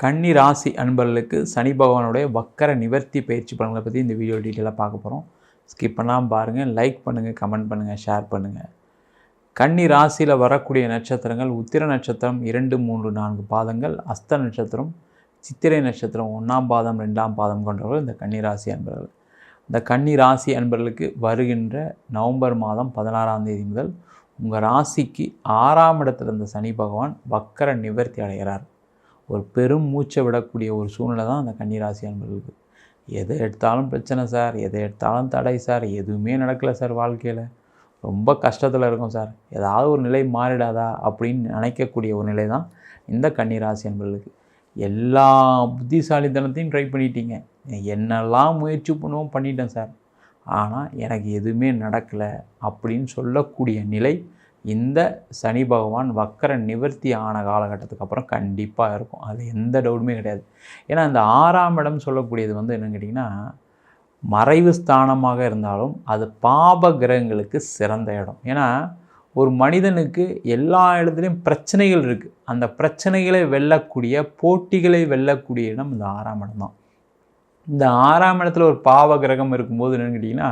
கன்னி ராசி அன்பர்களுக்கு சனி பகவானுடைய வக்கர நிவர்த்தி பயிற்சி பலன்களை பற்றி இந்த வீடியோ டீட்டெயிலாக பார்க்க போகிறோம் ஸ்கிப் பண்ணாமல் பாருங்கள் லைக் பண்ணுங்கள் கமெண்ட் பண்ணுங்கள் ஷேர் பண்ணுங்கள் கன்னி ராசியில் வரக்கூடிய நட்சத்திரங்கள் உத்திர நட்சத்திரம் இரண்டு மூன்று நான்கு பாதங்கள் அஸ்த நட்சத்திரம் சித்திரை நட்சத்திரம் ஒன்றாம் பாதம் ரெண்டாம் பாதம் கொண்டவர்கள் இந்த கன்னி ராசி அன்பர்கள். இந்த கன்னி ராசி அன்பர்களுக்கு வருகின்ற நவம்பர் மாதம் பதினாறாம் தேதி முதல் உங்கள் ராசிக்கு ஆறாம் இடத்துல இருந்த சனி பகவான் வக்கர நிவர்த்தி அடைகிறார். ஒரு பெரும் மூச்சை விடக்கூடிய ஒரு சூழ்நிலை தான் அந்த கன்னிராசி அன்பர்களுக்கு. எதை எடுத்தாலும் பிரச்சனை சார் எதை எடுத்தாலும் தடை சார் எதுவுமே நடக்கலை சார் வாழ்க்கையில். ரொம்ப கஷ்டத்தில் இருக்கும் சார். ஏதாவது ஒரு நிலை மாறிடாதா அப்படின்னு நினைக்கக்கூடிய ஒரு நிலை தான் இந்த கன்னிராசி அன்பர்களுக்கு. எல்லா புத்திசாலித்தனத்தையும் ட்ரை பண்ணிட்டீங்க. என்னெல்லாம் முயற்சி பண்ணுவோம் பண்ணிட்டேன் சார். ஆனால் எனக்கு எதுவுமே நடக்கலை அப்படின்னு சொல்லக்கூடிய நிலை இந்த சனி பகவான் வக்கர நிவர்த்தி ஆன காலகட்டத்துக்கு அப்புறம் கண்டிப்பாக இருக்கும். அது எந்த டவுட்டுமே கிடையாது. ஏன்னா இந்த ஆறாம் இடம் சொல்லக்கூடியது வந்து என்னன்னு கேட்டிங்கன்னா மறைவு ஸ்தானமாக இருந்தாலும் அது பாப கிரகங்களுக்கு சிறந்த இடம். ஏன்னா ஒரு மனிதனுக்கு எல்லா இடத்துலையும் பிரச்சனைகள் இருக்குது அந்த பிரச்சனைகளை வெல்லக்கூடிய போட்டிகளை வெல்லக்கூடிய இடம் இந்த ஆறாம் இடம் தான். இந்த ஆறாம் இடத்துல ஒரு பாவ கிரகம் இருக்கும்போது என்னன்னு கேட்டிங்கன்னா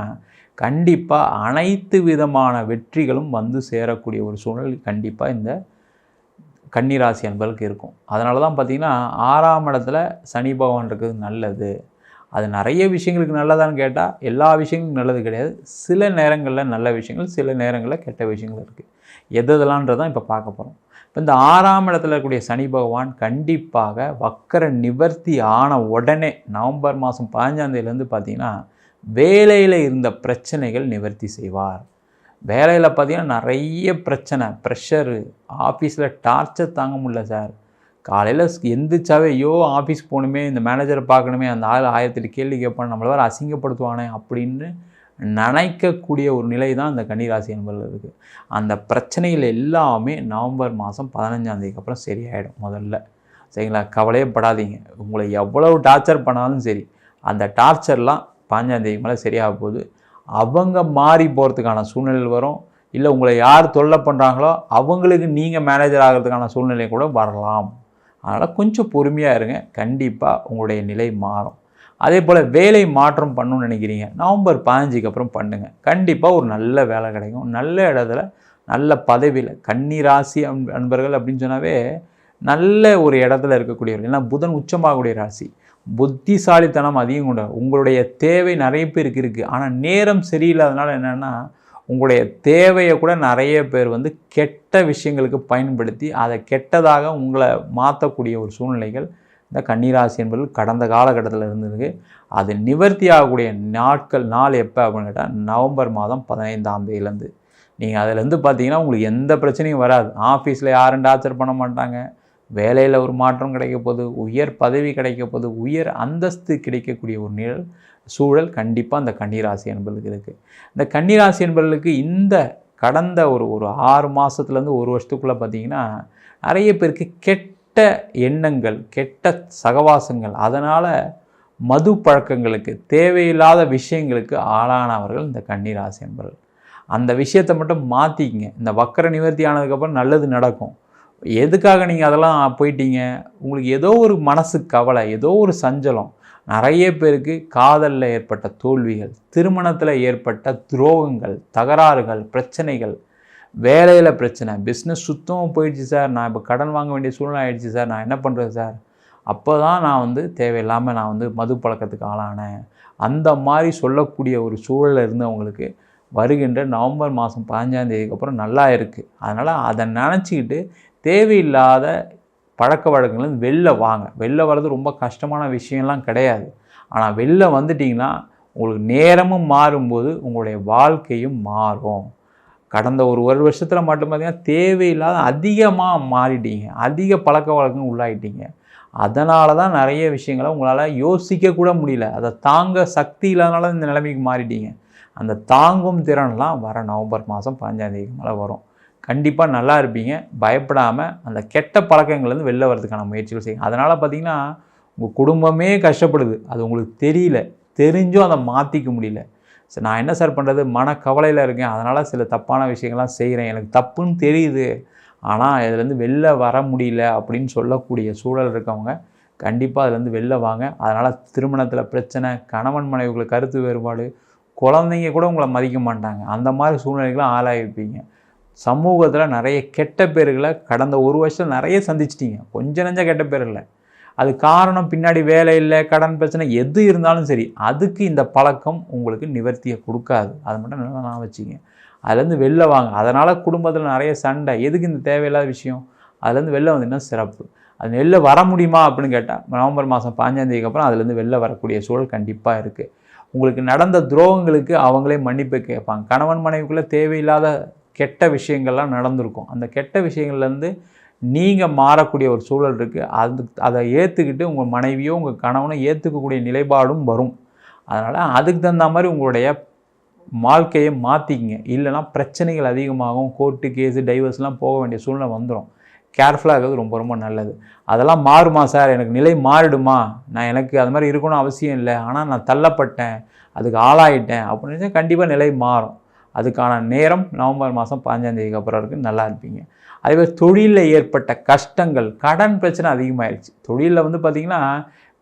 கண்டிப்பாக அனைத்து விதமான வெற்றிகளும் வந்து சேரக்கூடிய ஒரு சூழல் கண்டிப்பாக இந்த கன்னிராசி அன்பர்களுக்கு இருக்கும். அதனால தான் பார்த்திங்கன்னா ஆறாம் இடத்துல சனி பகவான் இருக்கிறது நல்லது. அது நிறைய விஷயங்களுக்கு நல்லதான்னு கேட்டால் எல்லா விஷயங்களும் நல்லது கிடையாது. சில நேரங்களில் நல்ல விஷயங்கள் சில நேரங்களில் கெட்ட விஷயங்கள் இருக்குது எது எதெல்லான்றதான் இப்போ பார்க்க போகிறோம் இப்போ இந்த ஆறாம் இடத்துல இருக்கக்கூடிய சனி பகவான் கண்டிப்பாக வக்கர நிவர்த்தி ஆன உடனே நவம்பர் மாதம் பதினஞ்சாந்தேதியிலேருந்து பார்த்தீங்கன்னா வேலையில் இருந்த பிரச்சனைகள் நிவர்த்தி செய்வார். வேலையில் பார்த்தீங்கன்னா நிறைய பிரச்சனை ப்ரெஷரு ஆஃபீஸில் டார்ச்சர் தாங்க முடியல சார். காலையில் எந்திரிச்சாவே ஐயோ ஆஃபீஸ் போகணுமே இந்த மேனேஜரை பார்க்கணுமே அந்த ஆள் ஆயிரத்தெட்டு கேள்வி கேட்பான் நம்மளை வேறு அசிங்கப்படுத்துவானே அப்படின்னு நினைக்கக்கூடிய ஒரு நிலை தான் இந்த கன்னிராசி என்பதில் இருக்குது அந்த பிரச்சனைகள் எல்லாமே நவம்பர் மாதம் பதினஞ்சாந்தேதிக்கு அப்புறம் சரியாயிடும் முதல்ல. சரிங்களா? கவலையே படாதீங்க. உங்களை எவ்வளவு டார்ச்சர் பண்ணாலும் சரி அந்த டார்ச்சர்லாம் பாஞ்சாந்தேதி மேலே சரியாக போகுது. அவங்க மாறி போகிறதுக்கான சூழ்நிலை வரும். இல்லை உங்களை யார் தொல்லை பண்ணுறாங்களோ அவங்களுக்கு நீங்கள் மேனேஜர் ஆகிறதுக்கான சூழ்நிலை கூட வரலாம். அதனால் கொஞ்சம் பொறுமையாக இருங்க. கண்டிப்பாக உங்களுடைய நிலை மாறும். அதே போல் வேலை மாற்றம் பண்ணணும்னு நினைக்கிறீங்க. நவம்பர் பதினஞ்சுக்கு அப்புறம் பண்ணுங்கள் கண்டிப்பாக ஒரு நல்ல வேலை கிடைக்கும். நல்ல இடத்துல நல்ல பதவியில் கன்னி ராசி அன்பர்கள் அப்படின்னு சொன்னாவே நல்ல ஒரு இடத்துல இருக்கக்கூடியவர்கள். ஏன்னா புதன் உச்சமாகக்கூடிய ராசி. புத்திசாலித்தனம் அதிகம் கொண்ட உங்களுடைய தேவை நிறைய பேருக்கு இருக்குது ஆனால் நேரம் சரியில்லாதனால என்னென்னா உங்களுடைய தேவையை கூட நிறைய பேர் வந்து கெட்ட விஷயங்களுக்கு பயன்படுத்தி அதை கெட்டதாக உங்களை மாற்றக்கூடிய ஒரு சூழ்நிலைகள் இந்த கன்னிராசி என்பது கடந்த காலகட்டத்தில் இருந்திருக்கு. அது நிவர்த்தி ஆகக்கூடிய நாட்கள் நாள் எப்போ அப்படின்னு கேட்டால் நவம்பர் மாதம் பதினைந்தாம் தேதியிலேருந்து. நீங்கள் அதிலேருந்து பார்த்தீங்கன்னா உங்களுக்கு எந்த பிரச்சனையும் வராது. ஆஃபீஸில் யாரும் டார்ச்சர் பண்ண மாட்டாங்க. வேலையில் ஒரு மாற்றம் கிடைக்க உயர் பதவி கிடைக்க உயர் அந்தஸ்து கிடைக்கக்கூடிய ஒரு நிழல் சூழல் கண்டிப்பாக அந்த கன்னிராசி என்பர்களுக்கு இருக்குது இந்த கன்னிராசி என்பர்களுக்கு இந்த கடந்த ஒரு ஒரு ஆறு மாதத்துலேருந்து ஒரு வருஷத்துக்குள்ளே பார்த்தீங்கன்னா நிறைய பேருக்கு கெட்ட எண்ணங்கள் கெட்ட சகவாசங்கள் அதனால் மது பழக்கங்களுக்கு தேவையில்லாத விஷயங்களுக்கு ஆளானவர்கள் இந்த கன்னிராசி என்பர்கள் அந்த விஷயத்தை மட்டும் மாற்றிக்கிங்க இந்த வக்கர நிவர்த்தி ஆனதுக்கப்புறம் நல்லது நடக்கும். எதுக்காக நீங்கள் அதெல்லாம் போயிட்டீங்க? உங்களுக்கு ஏதோ ஒரு மனசு கவலை ஏதோ ஒரு சஞ்சலம். நிறைய பேருக்கு காதலில் ஏற்பட்ட தோல்விகள் திருமணத்தில் ஏற்பட்ட துரோகங்கள் தகராறுகள் பிரச்சனைகள் வேலையில் பிரச்சனை பிஸ்னஸ் சுத்தமாக போயிடுச்சு சார் நான் இப்போ கடன் வாங்க வேண்டிய சூழ்நிலை ஆயிடுச்சு சார் நான் என்ன பண்ணுறது சார் அப்போ தான் நான் வந்து தேவையில்லாமல் நான் வந்து மது பழக்கத்துக்கு ஆளானேன். அந்த மாதிரி சொல்லக்கூடிய ஒரு சூழலில் இருந்தவங்களுக்கு வருகின்ற நவம்பர் மாதம் பதினஞ்சாந்தேதிக்கு அப்புறம் நல்லா இருக்குது அதனால் அதை நினச்சிக்கிட்டு தேவையில்லாத பழக்க வழக்கங்கள்லேருந்து வெளில வாங்க. வெளில வர்றது ரொம்ப கஷ்டமான விஷயம்லாம் கிடையாது. ஆனால் வெளில வந்துட்டிங்கன்னா உங்களுக்கு நேரமும் மாறும்போது உங்களுடைய வாழ்க்கையும் மாறும். கடந்த ஒரு ஒரு வருஷத்தில் மட்டும் பார்த்திங்கன்னா தேவையில்லாத அதிகமாக மாறிட்டீங்க. அதிக பழக்க வழக்கம் உள்ளாயிட்டீங்க. அதனால தான் நிறைய விஷயங்களை உங்களால் யோசிக்க கூட முடியல. அதை தாங்க சக்தி இல்லாதனால இந்த நிலைமைக்கு மாறிட்டீங்க. அந்த தாங்கும் திறன்லாம் வர நவம்பர் மாதம் பதினஞ்சாந்தேதிக்கு மேலே வரும். கண்டிப்பாக நல்லா இருப்பீங்க. பயப்படாமல் அந்த கெட்ட பழக்கங்கள்லேருந்து வெளில வரதுக்கான முயற்சிகள் செய்யுங்க. அதனால் பார்த்தீங்கன்னா உங்கள் குடும்பமே கஷ்டப்படுது. அது உங்களுக்கு தெரியல. தெரிஞ்சும் அதை மாற்றிக்க முடியல. சரி நான் என்ன சார் பண்ணுறது மனக்கவலையில் இருக்கேன். அதனால் சில தப்பான விஷயங்கள்லாம் செய்கிறேன் எனக்கு தப்புன்னு தெரியுது. ஆனால் இதுலேருந்து வெளில வர முடியல அப்படின்னு சொல்லக்கூடிய சூழல் இருக்கவங்க கண்டிப்பாக அதுலேருந்து வெளில வாங்க. அதனால் திருமணத்தில் பிரச்சனை கணவன் மனைவிகளை கருத்து வேறுபாடு குழந்தைங்க கூட உங்களை மதிக்க மாட்டாங்க. அந்த மாதிரி சூழ்நிலைகளாம் ஆளாகிருப்பீங்க சமூகத்தில் நிறைய கெட்ட பேர்களை கடந்த ஒரு வருஷத்தில் நிறைய சந்திச்சிட்டீங்க. கொஞ்சம் நஞ்ச கெட்ட பேர் இல்லை. அது காரணம் பின்னாடி வேலை இல்லை கடன் பிரச்சனை எது இருந்தாலும் சரி அதுக்கு இந்த பழக்கம் உங்களுக்கு நிவர்த்தியை கொடுக்காது. அதை மட்டும் நல்லா நான் வச்சுங்க. அதுலேருந்து வெளில வாங்க. அதனால் குடும்பத்தில் நிறைய சண்டை. எதுக்கு இந்த தேவையில்லாத விஷயம்? அதுலேருந்து வெளில வந்தீங்கன்னா சிறப்பு. அது வெளில வர முடியுமா அப்படின்னு கேட்டால் நவம்பர் மாதம் பாஞ்சாந்தேதிக்கு அப்புறம் அதுலேருந்து வெளில வரக்கூடிய சூழல் கண்டிப்பாக இருக்குது உங்களுக்கு நடந்த துரோகங்களுக்கு அவங்களே மன்னிப்பு கேட்பாங்க. கணவன் மனைவிக்குள்ளே தேவையில்லாத கெட்ட விஷயங்கள்லாம் நடந்திருக்கும். அந்த கெட்ட விஷயங்கள்லேருந்து நீங்கள் மாறக்கூடிய ஒரு சூழல் இருக்குது அது அதை ஏற்றுக்கிட்டு உங்கள் மனைவியோ உங்கள் கணவனோ ஏற்றுக்கக்கூடிய நிலைப்பாடும் வரும். அதனால் அதுக்கு தகுந்த மாதிரி உங்களுடைய வாழ்க்கையை மாற்றிக்கிங்க இல்லைனா பிரச்சனைகள் அதிகமாகும். கோர்ட்டு கேஸு டைவர்ஸ்லாம் போக வேண்டிய சூழ்நிலை வந்துடும் கேர்ஃபுல்லாக இருக்கிறது ரொம்ப ரொம்ப நல்லது. அதெல்லாம் மாறுமா சார்? எனக்கு நிலை மாறிடுமா? நான் எனக்கு அது மாதிரி இருக்கணும்னு அவசியம் இல்லை. ஆனால் நான் தள்ளப்பட்டேன். அதுக்கு ஆளாயிட்டேன். அப்படின்னு கண்டிப்பாக நிலை மாறும். அதுக்கான நேரம் நவம்பர் மாதம் பாஞ்சாந்தேதிக்கு அப்புறம் இருக்குது நல்லா இருப்பீங்க. அதேமாதிரி தொழிலில் ஏற்பட்ட கஷ்டங்கள் கடன் பிரச்சனை அதிகமாகிடுச்சு தொழிலில் வந்து பார்த்திங்கன்னா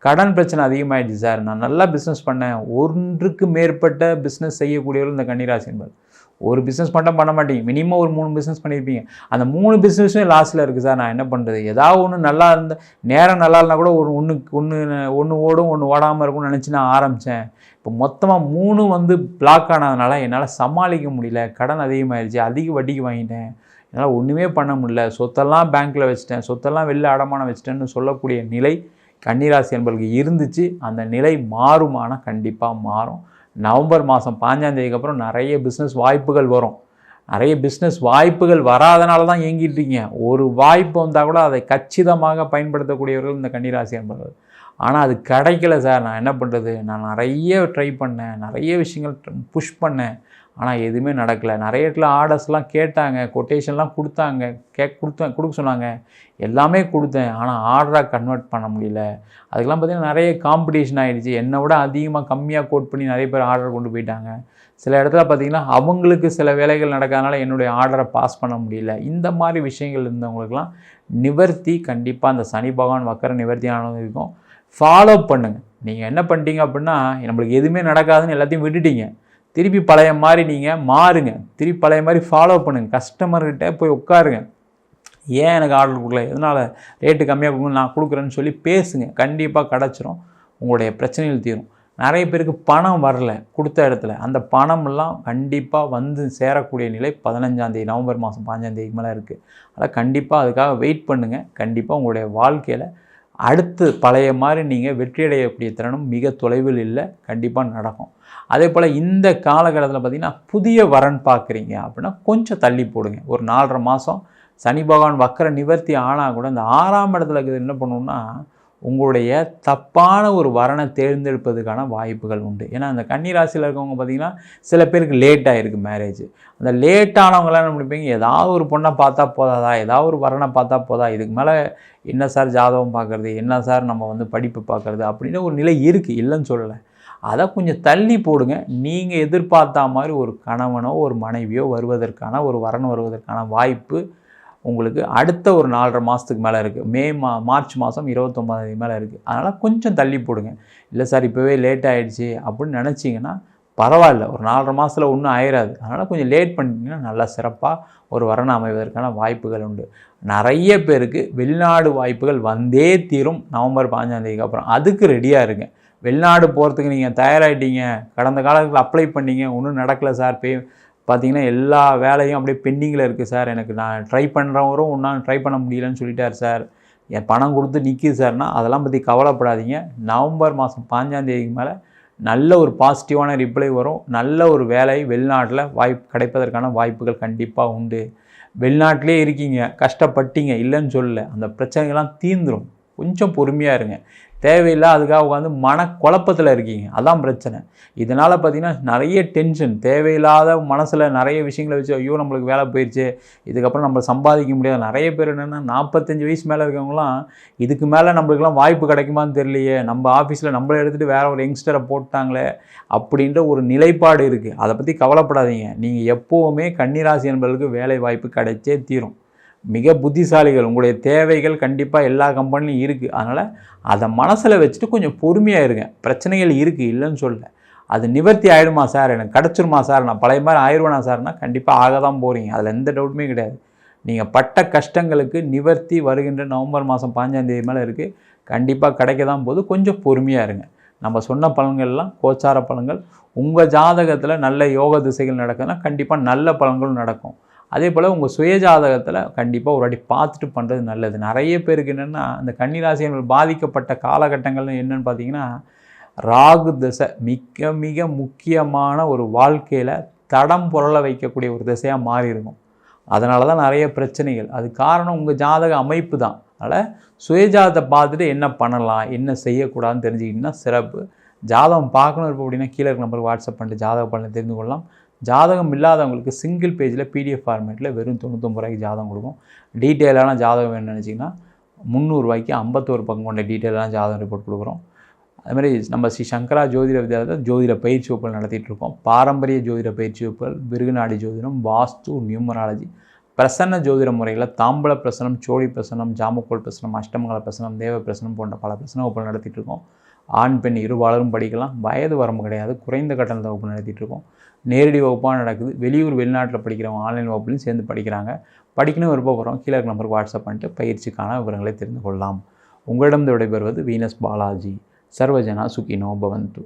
கடன் பிரச்சனை அதிகமாகிடுச்சு சார். நான் நல்லா பிஸ்னஸ் பண்ணேன். ஒன்றுக்கு மேற்பட்ட பிஸ்னஸ் செய்யக்கூடியவர்கள் இந்த கன்னிராசி என்பது. ஒரு பிஸ்னஸ் மட்டும் பண்ண மாட்டீங்க. மினிமம் ஒரு மூணு பிஸ்னஸ் பண்ணியிருப்பீங்க அந்த மூணு பிஸ்னஸும் லாஸில் இருக்குது சார் நான் என்ன பண்ணுறது ஏதாவது ஒன்று நல்லா இருந்த நேரம் நல்லா இருந்தால் கூட ஒரு ஒன்று ஒன்று ஒன்று ஓடும் ஒன்று ஓடாமல் இருக்கும்னு நினச்சி நான் ஆரம்பித்தேன் இப்போ மொத்தமாக மூணு வந்து பிளாக் ஆனதுனால என்னால் சமாளிக்க முடியல. கடன் அதிகமாகிடுச்சு அதிக வட்டிக்கு வாங்கிட்டேன். என்னால் ஒன்றுமே பண்ண முடியல. சொத்தெல்லாம் பேங்க்கில் வச்சுட்டேன். சொத்தெல்லாம் வெளில அடமானம் வச்சுட்டேன்னு சொல்லக்கூடிய நிலை கன்னிராசி என்பர்களுக்கு இருந்துச்சு. அந்த நிலை மாறுமானால் கண்டிப்பாக மாறும். நவம்பர் மாதம் பாஞ்சாந்தேதிக்கு அப்புறம் நிறைய பிஸ்னஸ் வாய்ப்புகள் வரும். நிறைய பிஸ்னஸ் வாய்ப்புகள் வராதனால தான் இயங்கிட்டு இருக்கீங்க ஒரு வாய்ப்பு வந்தால் கூட அதை கச்சிதமாக பயன்படுத்தக்கூடியவர்கள் இந்த கன்னிராசி என்பது ஆனால் அது கிடைக்கல சார். நான் என்ன பண்ணுறது நான் நிறைய ட்ரை பண்ணேன். நிறைய விஷயங்கள் புஷ் பண்ணேன். ஆனால் எதுவுமே நடக்கலை. நிறைய இடத்துல ஆர்டர்ஸ்லாம் கேட்டாங்க. கொட்டேஷன்லாம் கொடுத்தாங்க. கே கொடுத்தேன் கொடுக்க சொன்னாங்க. எல்லாமே கொடுத்தேன். ஆனால் ஆர்டராக கன்வெர்ட் பண்ண முடியல. அதுக்கெல்லாம் பார்த்திங்கன்னா நிறைய காம்படிஷன் ஆகிடுச்சு என்னை விட அதிகமாக கம்மியாக கோட் பண்ணி நிறைய பேர் ஆர்டர் கொண்டு போயிட்டாங்க. சில இடத்துல பார்த்திங்கன்னா அவங்களுக்கு சில வேலைகள் நடக்காதனால என்னுடைய ஆர்டரை பாஸ் பண்ண முடியல. இந்த மாதிரி விஷயங்கள் இருந்தவங்களுக்கெல்லாம் நிவர்த்தி கண்டிப்பாக அந்த சனி பகவான் வக்கர நிவர்த்தி ஆனது இருக்கும். ஃபாலோ பண்ணுங்கள் நீங்கள் என்ன பண்ணிட்டீங்க அப்படின்னா நம்மளுக்கு எதுவுமே நடக்காதுன்னு எல்லாத்தையும் விட்டுட்டீங்க. திருப்பி பழைய மாதிரி நீங்கள் மாறுங்க. திருப்பி பழைய மாதிரி ஃபாலோ பண்ணுங்கள் கஸ்டமர்கிட்ட போய் உட்காருங்க. ஏன் எனக்கு ஆர்டர் கொடுக்கல? எதனால் ரேட்டு கம்மியாக கொடுக்கணும் நான் கொடுக்குறேன்னு சொல்லி பேசுங்க. கண்டிப்பாக கிடச்சிரும். உங்களுடைய பிரச்சனைகள் தீரும். நிறைய பேருக்கு பணம் வரல கொடுத்த இடத்துல. அந்த பணமெல்லாம் கண்டிப்பாக வந்து சேரக்கூடிய நிலை பதினஞ்சாந்தேதி நவம்பர் மாதம் பாஞ்சாந்தேதிக்கு மேலே இருக்குது அதனால் கண்டிப்பாக அதுக்காக வெயிட் பண்ணுங்கள் கண்டிப்பாக உங்களுடைய வாழ்க்கையில் அடுத்து பழைய மாதிரி நீங்கள் வெற்றியடையக்கூடிய திறனும் மிக தொலைவில் இல்லை கண்டிப்பாக நடக்கும். அதே போல் இந்த காலகட்டத்தில் பார்த்திங்கன்னா புதிய வரன் பார்க்குறீங்க அப்படின்னா கொஞ்சம் தள்ளி போடுங்க. ஒரு நாலரை மாதம் சனி பகவான் வக்கர நிவர்த்தி ஆனால் கூட இந்த ஆறாம் இடத்துல இருக்கிறது என்ன பண்ணுவோம்னா உங்களுடைய தப்பான ஒரு வரனை தேர்ந்தெடுப்பதுக்கான வாய்ப்புகள் உண்டு. ஏன்னா அந்த கன்னிராசியில் இருக்கவங்க பார்த்திங்கன்னா சில பேருக்கு லேட் ஆகிருக்கு மேரேஜ் அந்த லேட்டானவங்களாம் என்ன பண்ணிப்பீங்க? ஏதாவது ஒரு பொண்ணை பார்த்தா போதாதா? ஏதாவது ஒரு வரனை பார்த்தா போதா? இதுக்கு மேலே என்ன சார் ஜாதகம் பார்க்குறது என்ன சார் நம்ம வந்து படிப்பு பார்க்குறது அப்படின்னு ஒரு நிலை இருக்குது இல்லைன்னு சொல்லலை. அதை கொஞ்சம் தள்ளி போடுங்க. நீங்கள் எதிர்பார்த்தா மாதிரி ஒரு கணவனோ ஒரு மனைவியோ வருவதற்கான ஒரு வரன் வருவதற்கான வாய்ப்பு உங்களுக்கு அடுத்த ஒரு நாலரை மாதத்துக்கு மேலே இருக்குது மே மா மார்ச் மாதம் இருபத்தொம்பதாந்தேதி மேலே இருக்குது அதனால் கொஞ்சம் தள்ளி போடுங்க. இல்லை சார் இப்போவே லேட் ஆகிடுச்சி அப்படின்னு நினச்சிங்கன்னா பரவாயில்ல. ஒரு நாலரை மாதத்தில் ஒன்றும் ஆயிடாது அதனால் கொஞ்சம் லேட் பண்ணிட்டீங்கன்னா நல்லா சிறப்பாக ஒரு வரன் அமைவதற்கான வாய்ப்புகள் உண்டு. நிறைய பேருக்கு வெளிநாடு வாய்ப்புகள் வந்தே தீரும் நவம்பர் பாஞ்சாந்தேதிக்கு அப்புறம். அதுக்கு ரெடியாக இருங்க. வெளிநாடு போகிறதுக்கு நீங்கள் தயாராகிட்டீங்க கடந்த காலத்தில் அப்ளை பண்ணீங்க. ஒன்றும் நடக்கலை சார். பே பார்த்தீங்கன்னா எல்லா வேலையும் அப்படியே பெண்டிங்கில் இருக்குது சார். எனக்கு நான் ட்ரை பண்ணுறவரும் ஒன்றால் ட்ரை பண்ண முடியலன்னு சொல்லிட்டார் சார். என் பணம் கொடுத்து நிற்கிது சார்னால் அதெல்லாம் பற்றி கவலைப்படாதீங்க. நவம்பர் மாதம் பாஞ்சாந்தேதிக்கு மேலே நல்ல ஒரு பாசிட்டிவான ரிப்ளை வரும். நல்ல ஒரு வேலை வெளிநாட்டில் வாய்ப்பு கிடைப்பதற்கான வாய்ப்புகள் கண்டிப்பாக உண்டு. வெளிநாட்டிலே இருக்கீங்க. கஷ்டப்பட்டீங்க. இல்லைன்னு சொல்லலை. அந்த பிரச்சனைகள்லாம் தீந்துடும் கொஞ்சம் பொறுமையாக இருங்க. தேவையில்லை அதுக்காக உட்காந்து மன குழப்பத்தில் இருக்கீங்க. அதான் பிரச்சனை. இதனால் பார்த்திங்கன்னா நிறைய டென்ஷன் தேவையில்லாத மனசில் நிறைய விஷயங்களை வச்சு ஐயோ நம்மளுக்கு வேலை போயிடுச்சு இதுக்கப்புறம் நம்ம சம்பாதிக்க முடியாது. நிறைய பேர் என்னென்னா நாற்பத்தஞ்சு வயசு மேலே இருக்கவங்களாம் இதுக்கு மேலே நம்மளுக்குலாம் வாய்ப்பு கிடைக்குமான்னு தெரியலையே நம்ம ஆஃபீஸில் நம்மளை எடுத்துகிட்டு வேறு ஒரு யங்ஸ்டரை போட்டாங்களே அப்படின்ற ஒரு நிலைப்பாடு இருக்குது அதை பற்றி கவலைப்படாதீங்க. நீங்கள் எப்போவுமே கன்னிராசி என்பதற்கு வேலை வாய்ப்பு கிடைச்சே தீரும். மிக புத்திசாலிகள். உங்களுடைய தேவைகள் கண்டிப்பாக எல்லா கம்பெனிலையும் இருக்குது அதனால் அதை மனசில் வச்சுட்டு கொஞ்சம் பொறுமையாக இருங்க. பிரச்சனைகள் இருக்குது இல்லைன்னு சொல்ல அது நிவர்த்தி ஆகிடுமா சார்? எனக்கு கிடச்சிருமா சார்? நான் பழைய மாதிரி ஆயிடுவேனா சார்னா கண்டிப்பாக ஆக தான் போகிறீங்க அதில் எந்த டவுட்டுமே கிடையாது. நீங்கள் பட்ட கஷ்டங்களுக்கு நிவர்த்தி வருகின்ற நவம்பர் மாதம் பாஞ்சாந்தேதி மேலே இருக்குது கண்டிப்பாக கிடைக்க தான் போது கொஞ்சம் பொறுமையாக இருங்க. நம்ம சொன்ன பலன்கள்லாம் கோச்சார பலன்கள். உங்கள் ஜாதகத்தில் நல்ல யோக திசைகள் நடக்குதுன்னா கண்டிப்பாக நல்ல பலன்களும் நடக்கும். அதே போல் உங்கள் சுய ஜாதகத்தில் கண்டிப்பாக ஒரு வாட்டி பார்த்துட்டு பண்ணுறது நல்லது. நிறைய பேருக்கு என்னென்னா அந்த கன்னிராசியங்கள் பாதிக்கப்பட்ட காலகட்டங்கள் என்னென்னு பார்த்தீங்கன்னா ராகு திசை மிக மிக முக்கியமான ஒரு வாழ்க்கையில் தடம் புரள வைக்கக்கூடிய ஒரு திசையாக மாறி இருக்கும். அதனால தான் நிறைய பிரச்சனைகள். அது காரணம் உங்கள் ஜாதக அமைப்பு தான். அதனால் சுயஜாதத்தை பார்த்துட்டு என்ன பண்ணலாம் என்ன செய்யக்கூடாதுன்னு தெரிஞ்சுக்கிட்டிங்கன்னா சிறப்பு. ஜாதகம் பார்க்கணும் இருப்போம் அப்படின்னா கீழே இருக்க நம்பருக்கு வாட்ஸ்அப் பண்ணிட்டு ஜாதக பலனை தெரிந்து கொள்ளலாம். ஜாதகம் இல்லாதவங்களுக்கு சிங்கிள் பேஜில் பிடிஎஃப் ஃபார்மேட்டில் வெறும் தொண்ணூத்தொம்பது ரூபாய்க்கு ஜாதகம் கொடுக்கும். டீட்டெயிலான ஜாதகம் வேணும்னு நினச்சிங்கன்னா முந்நூறுரூவாய்க்கு ஐம்பத்தோரு பக்கம் கொண்ட டீட்டெயிலான ஜாதகம் ரிப்போர்ட் கொடுக்குறோம். அதுமாதிரி நம்ம ஸ்ரீ சங்கரா ஜோதிட வித்யாலயத்தில் ஜோதிட பயிற்சி வகுப்புகள் நடத்திட்டு இருக்கோம். பாரம்பரிய ஜோதிட பயிற்சி வகுப்புகள் விருகுநாடி ஜோதிடம் வாஸ்து நியூமராலஜி பிரசன்ன ஜோதிட முறையில் தாம்பல பிரசனம் சோழி பிரசனம் ஜாமக்கோல் பிரசனம் அஷ்டமங்கல பிரசனம் தேவ பிரசனம் போன்ற பல பிரசன வகுப்புகள் நடத்திட்டு இருக்கோம். ஆண் பெண் இருபாலரும் படிக்கலாம். வயது வரம்பு கிடையாது. குறைந்த கட்டணத்தை வகுப்பு நடத்திட்டு இருக்கோம். நேரடி வகுப்பாக நடக்குது. வெளியூர் வெளிநாட்டில் படிக்கிறவங்க ஆன்லைன் வகுப்புலையும் சேர்ந்து படிக்கிறாங்க. படிக்கணும் விருப்பப்படுறோம் கீழே இருக்க நம்பருக்கு வாட்ஸ்அப் பண்ணிட்டு பயிற்சிக்கான விவரங்களை தெரிந்து கொள்ளலாம். உங்களிடம் விடைபெறுவது வீனஸ் பாலாஜி. சர்வஜனா சுகினோ பவந்து.